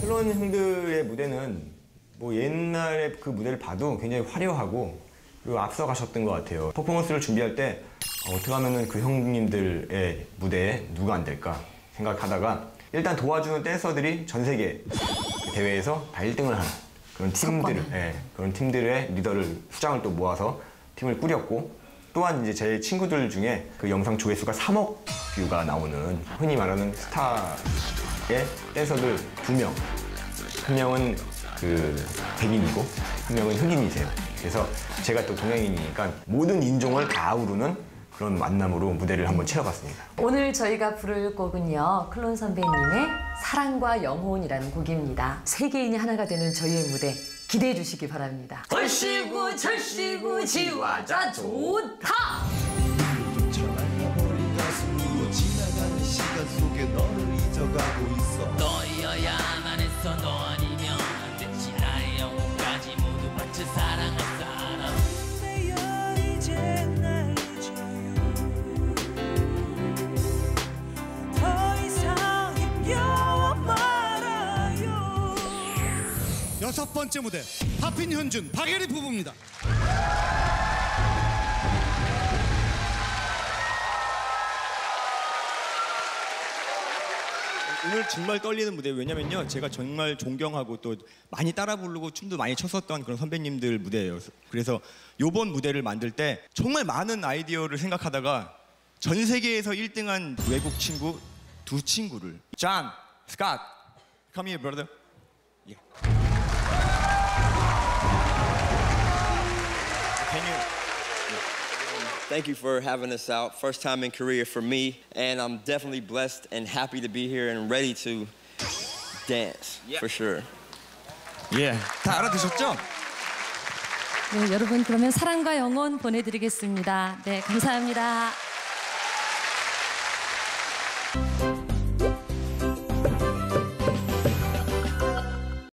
클론 형들의 무대는 뭐 옛날에 그 무대를 봐도 굉장히 화려하고 그리고 앞서가셨던 것 같아요. 퍼포먼스를 준비할 때 어, 어떻게 하면은 그 형님들의 무대에 누가 안 될까 생각하다가 일단 도와주는 댄서들이 전 세계 그 대회에서 다 1등을 하는 그런 팀들을 예, 그런 팀들의 리더를 수장을 또 모아서 팀을 꾸렸고 또한 이제 제 친구들 중에 그 영상 조회수가 3억 뷰가 나오는 흔히 말하는 스타의 댄서들 두 명. 한 명은 그 백인이고 한 명은 흑인이세요. 그래서 제가 또 동양인이니까 모든 인종을 다 아우르는 그런 만남으로 무대를 한번 채워봤습니다. 오늘 저희가 부를 곡은요. 클론 선배님의 사랑과 영혼이라는 곡입니다. 세계인이 하나가 되는 저희의 무대 기대해 주시기 바랍니다. 절시구 절시구 지화자 좋다. 지나가는 시간 속에 너를 잊어가고 있어 너여야만 했어 너 여섯 번째 무대 하핀 현준 박예리 부부입니다. 오늘 정말 떨리는 무대 왜냐면요 제가 정말 존경하고 또 많이 따라 부르고 춤도 많이 췄었던 그런 선배님들 무대예요 그래서 요번 무대를 만들 때 정말 많은 아이디어를 생각하다가 전 세계에서 1등한 외국 친구 두 친구를 존, 스캇 come here brother yeah. Thank you for having us out. First time in Korea for me, and I'm definitely blessed and happy to be here and ready to dance for sure. 예, 다 알아두셨죠? 네, 여러분 그러면 사랑과 영혼 보내드리겠습니다. 네, 감사합니다.